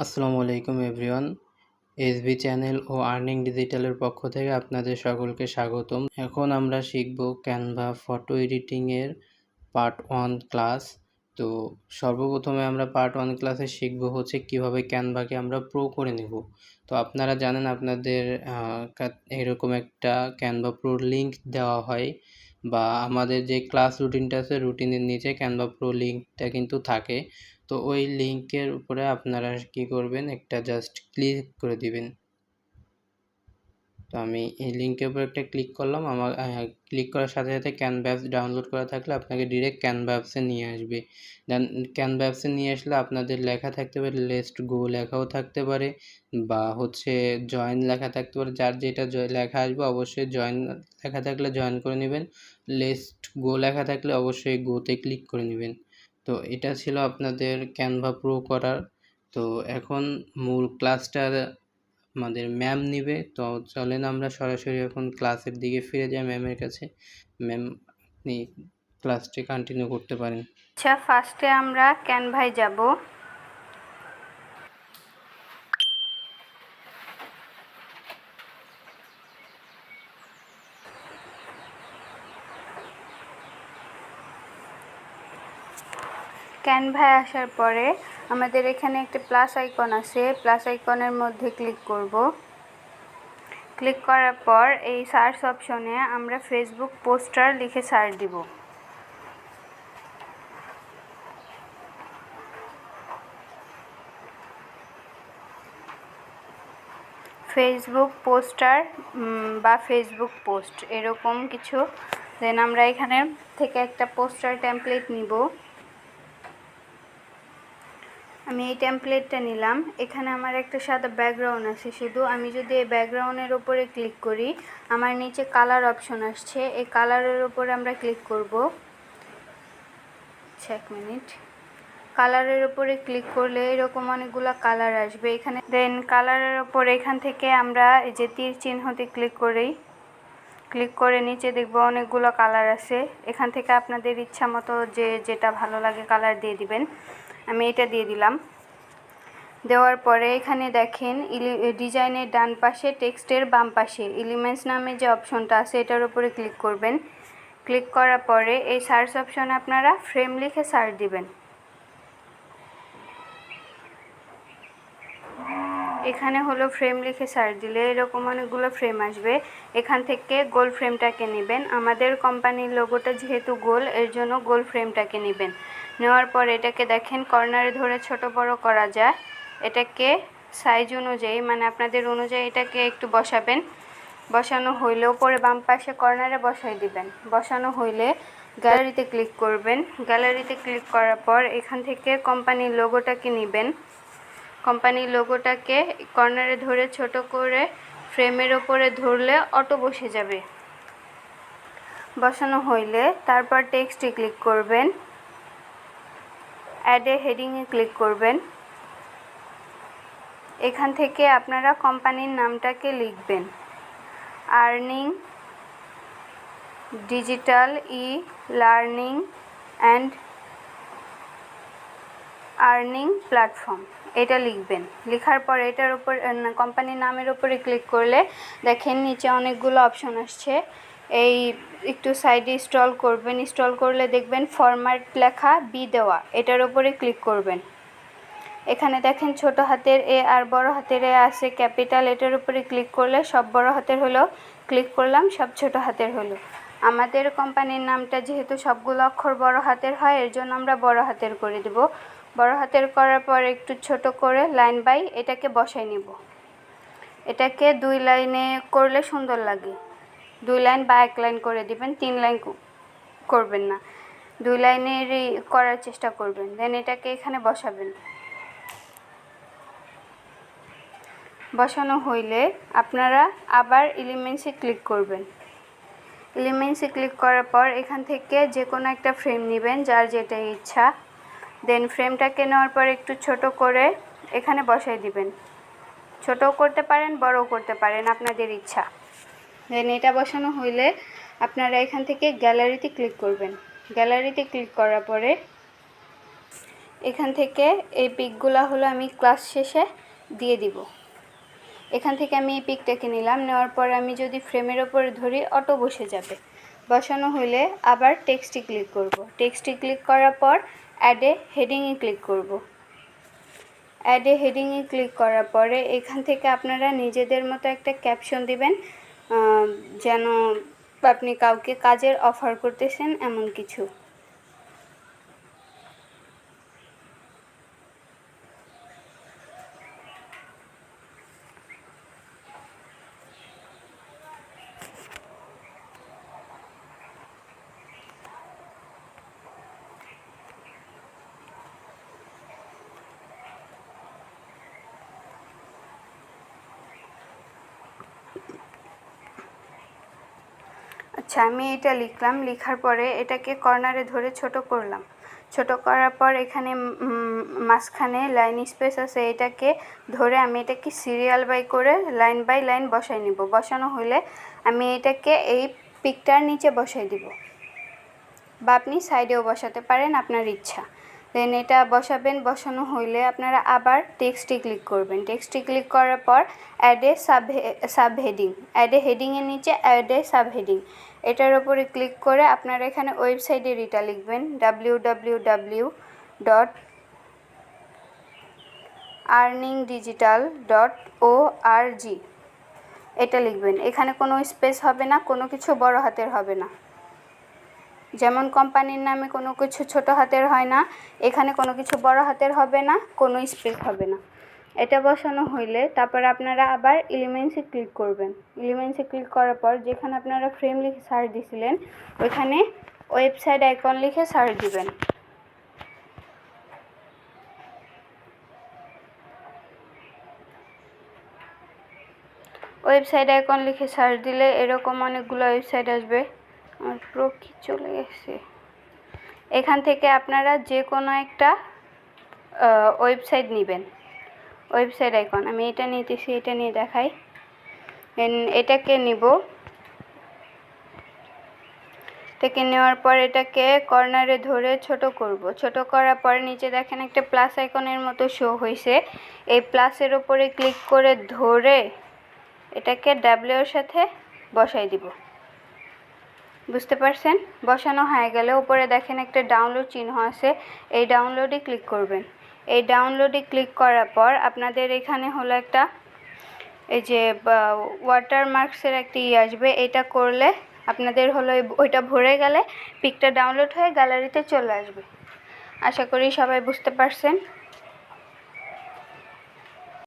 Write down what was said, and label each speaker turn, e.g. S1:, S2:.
S1: আসসালামু আলাইকুম everyone. SB channel ও আর্নিং ডিজিটালের পক্ষ থেকে আপনাদের সকলকে স্বাগতম। এখন আমরা শিখব ক্যানভা ফটো এডিটিংয়ের পার্ট ওয়ান ক্লাস। তো সর্বপ্রথমে আমরা পার্ট ওয়ান ক্লাসে শিখব হচ্ছে কীভাবে ক্যানভাকে আমরা প্রো করে নেব। তো আপনারা জানেন আপনাদের এরকম একটা ক্যানভা প্রোর লিঙ্ক দেওয়া হয় বা আমাদের যে ক্লাস রুটিনটা আছে রুটিনের নিচে ক্যানভা প্রো লিঙ্কটা কিন্তু থাকে। তো ওই লিঙ্কের উপরে আপনারা কি করবেন? একটা জাস্ট ক্লিক করে দিবেন। তো আমি এই লিঙ্কের উপর একটা ক্লিক করলাম। আমার ক্লিক করার সাথে সাথে ক্যানভ্যাপস ডাউনলোড করা থাকলে আপনাকে ডিরেক্ট ক্যানভ্যাপসে নিয়ে আসবে। দেন ক্যানভ্যাপসে নিয়ে আসলে আপনাদের লেখা থাকতে পারে লেস্ট গো লেখাও থাকতে পারে বা হচ্ছে জয়েন লেখা থাকতে পারে। যার যেটা লেখা আসবে অবশ্যই জয়েন লেখা থাকলে জয়েন করে নেবেন। লেস্ট গো লেখা থাকলে অবশ্যই গোতে ক্লিক করে নেবেন। তো এটা ছিল আপনাদের ক্যানভা প্রো করার। তো এখন মূল ক্লাসটা আমাদের ম্যাম নিবে। তো চলেন আমরা সরাসরি এখন ক্লাসের দিকে ফিরে যাই ম্যামের কাছে। ম্যাম আপনি ক্লাসটি কন্টিনিউ করতে পারেন।
S2: আচ্ছা ফার্স্টে আমরা ক্যানভায় যাব। ক্যানভায় আসার পরে আমাদের এখানে একটা প্লাস আইকন আছে। প্লাস আইকনের মধ্যে ক্লিক করব। ক্লিক করার পর এই সার্চ অপশনে আমরা ফেসবুক পোস্টার লিখে সার্চ দিব। ফেসবুক পোস্টার বা ফেসবুক পোস্ট এরকম কিছু। দেন আমরা এখানে থেকে একটা পোস্টার টেমপ্লেট নিব। আমি এই টেমপ্লেটটা নিলাম। এখানে আমার একটা সাদা ব্যাকগ্রাউন্ড আছে শুধু। আমি যদি এই ব্যাকগ্রাউন্ডের ওপরে ক্লিক করি, আমার নিচে কালার অপশন আসছে। এই কালারের ওপরে আমরা ক্লিক করব। এক মিনিট কালারের ওপরে ক্লিক করলে এরকম অনেকগুলো কালার আসবে। এখানে দেন কালারের ওপর এখান থেকে আমরা এই যে তীর চিহ্নতে ক্লিক করেই ক্লিক করে নিচে দেখব অনেকগুলো কালার আছে। এখান থেকে আপনাদের ইচ্ছা মতো যে যেটা ভালো লাগে কালার দিয়ে দিবেন। আমি এটা দিয়ে দিলাম। দেওয়ার পরে এখানে দেখেন ডিজাইনের ডান পাশে টেক্সটের বাম পাশে এলিমেন্টস নামে যে অপশনটা আছে এটার উপরে ক্লিক করবেন। ক্লিক করার পরে এই সার্চ অপশনে আপনারা ফ্রেম লিখে সার্চ দিবেন। এখানে হলো ফ্রেম লিখে সার্চ দিলে এরকম অনেকগুলো ফ্রেম আসবে। এখান থেকে গোল ফ্রেমটাকে নেবেন। আমাদের কোম্পানির লোগোটা যেহেতু গোল, এর জন্য গোল ফ্রেমটাকে নেবেন। নেওয়ার পর এটাকে দেখেন কর্নারে ধরে ছোট বড় করা যায়। এটাকে সাইজ অনুযায়ী মানে আপনাদের অনুযায়ী এটাকে একটু বসাবেন। বসানো হইলে উপরে বাম পাশে কর্নারে বসাই দিবেন। বসানো হইলে গ্যালারিতে ক্লিক করবেন। গ্যালারিতে ক্লিক করার পর এখান থেকে কোম্পানির লোগোটাকে নেবেন। কোম্পানির লোগোটাকে কর্নারে ধরে ছোট করে ফ্রেমের ওপরে ধরলে অটো বসে যাবে। বসানো হইলে তারপর টেক্সটে ক্লিক করবেন। অ্যাডে হেডিংয়ে ক্লিক করবেন। এখান থেকে আপনারা কোম্পানির নামটাকে লিখবেন। Earning digital e learning and earning platform এটা লিখবেন। লেখার পর এটার উপর কোম্পানির নামের উপরে ক্লিক করলে দেখেন নিচে অনেকগুলো অপশন আসছে। এই একটু সাইডে স্টল করবেন স্টল করলে দেখবেন ফরম্যাট লেখা বি দেওয়া, এটার উপরে ক্লিক করবেন। এখানে দেখেন ছোট হাতের এ আর বড় হাতের এ আছে ক্যাপিটাল এটার উপরে ক্লিক করলে সব বড় হাতের হলো ক্লিক করলাম, সব ছোট হাতের হলো। আমাদের কোম্পানির নামটা যেহেতু সবগুলো অক্ষর বড় হাতের হয়, এর জন্য আমরা বড় হাতের করে দেব। বড় হাতের করার পর একটু ছোট করে লাইন বাই এটাকে বসাই নিব। এটাকে দুই লাইনে করলে সুন্দর লাগে। দুই লাইন বা এক লাইন করে দিবেন, তিন লাইন করবেন না। দুই লাইনেরই করার চেষ্টা করবেন, দেন এটাকে এখানে বসাবেন। বসানো হইলে আপনারা আবার এলিমেন্টসে ক্লিক করবেন। এলিমেন্টসে ক্লিক করার পর এখান থেকে যে কোনো একটা ফ্রেম নেবেন যার যেটা ইচ্ছা। দেন ফ্রেমটাকে নেওয়ার পর একটু ছোট করে এখানে বসাই দিবেন। ছোটও করতে পারেন, বড়ও করতে পারেন, আপনাদের ইচ্ছা। দেন এটা বসানো হইলে আপনারা এখান থেকে গ্যালারিতে ক্লিক করবেন। গ্যালারিতে ক্লিক করার পরে এখান থেকে এই পিকগুলো হলো আমি ক্লাস শেষে দিয়ে দিব। এখান থেকে আমি এই পিকটাকে নিলাম, নেওয়ার পর আমি যদি ফ্রেমের ওপরে ধরি অটো বসে যাবে। বসানো হইলে আবার টেক্সটে ক্লিক করব। টেক্সটে ক্লিক করার পর অ্যাডে হেডিংয়ে ক্লিক করব। অ্যাডে হেডিংয়ে ক্লিক করার পরে এখান থেকে আপনারা নিজেদের মতো একটা ক্যাপশন দিবেন। যেন আপনি কাউকে কাজের অফার করতেছেন এমন কিছু। আচ্ছা আমি এটা লিখলাম। লেখার পরে এটাকে কর্নারে ধরে ছোট করলাম। ছোট করার পর এখানে মাঝখানে লাইন স্পেস আছে এটাকে ধরে আমি এটাকে সিরিয়াল বাই করে লাইন বাই লাইন বসাই নিব। বসানো হলে আমি এটাকে এই পিকটার নিচে বসাই দিব। বা আপনি সাইডেও বসাতে পারেন, আপনার ইচ্ছা। দেন এটা বসাবেন, বসানো হইলে আপনারা আবার টেক্সটে ক্লিক করবেন। টেক্সটে ক্লিক করার পর অ্যাডে সাব সাব হেডিং অ্যাডে হেডিংয়ের নিচে অ্যাডে সাব হেডিং এটার উপরে ক্লিক করে আপনারা এখানে ওয়েবসাইটের এটা লিখবেন। W W W dot earning digital dot O R G এটা লিখবেন। এখানে কোনো স্পেস হবে না, কোনো কিছু বড় হাতের হবে না। যেমন কোম্পানির নামে কোনো কিছু ছোট হাতের হয় না, এখানে কোনো কিছু বড় হাতের হবে না, কোনো স্পেস হবে না। এটা বসানো হইলে তারপর আপনারা আবার এলিমেন্টসে ক্লিক করবেন। এলিমেন্টসে ক্লিক করার পর যেখানে আপনারা ফ্রেম লিখে সার্চ দিছিলেন, ওইখানে ওয়েবসাইট আইকন লিখে সার্চ দিবেন। ওয়েবসাইট আইকন লিখে সার্চ দিলে এরকম অনেকগুলো ওয়েবসাইট আসবে। আমার কি চলে গেছে। এখান থেকে আপনারা যে কোনো একটা ওয়েবসাইট নেবেন। ওয়েবসাইট আইকন আমি এটা নিতেছি, এটা নিয়ে দেখাই। এটাকে নিব। এটাকে নেওয়ার পর এটাকে কর্নারে ধরে ছোট করব। ছোট করার পর নিচে দেখেন একটা প্লাস আইকনের মতো শো হয়েছে এই প্লাসের ওপরে ক্লিক করে ধরে এটাকে ডাব্লিউর সাথে বসাই দিব। বুঝতে পারছেন? বসানো হয়ে গেলে উপরে দেখেন একটা ডাউনলোড চিহ্ন আছে। এই ডাউনলোডে ক্লিক করবেন। এই ডাউনলোডে ক্লিক করার পর আপনাদের এখানে হলো একটা, এই যে ওয়াটার মার্কসের একটা ই আসবে। এটা করলে আপনাদের হলো ওইটা ভরে গেলে পিকটা ডাউনলোড হয়ে গ্যালারিতে চলে আসবে। আশা করি সবাই বুঝতে পারছেন?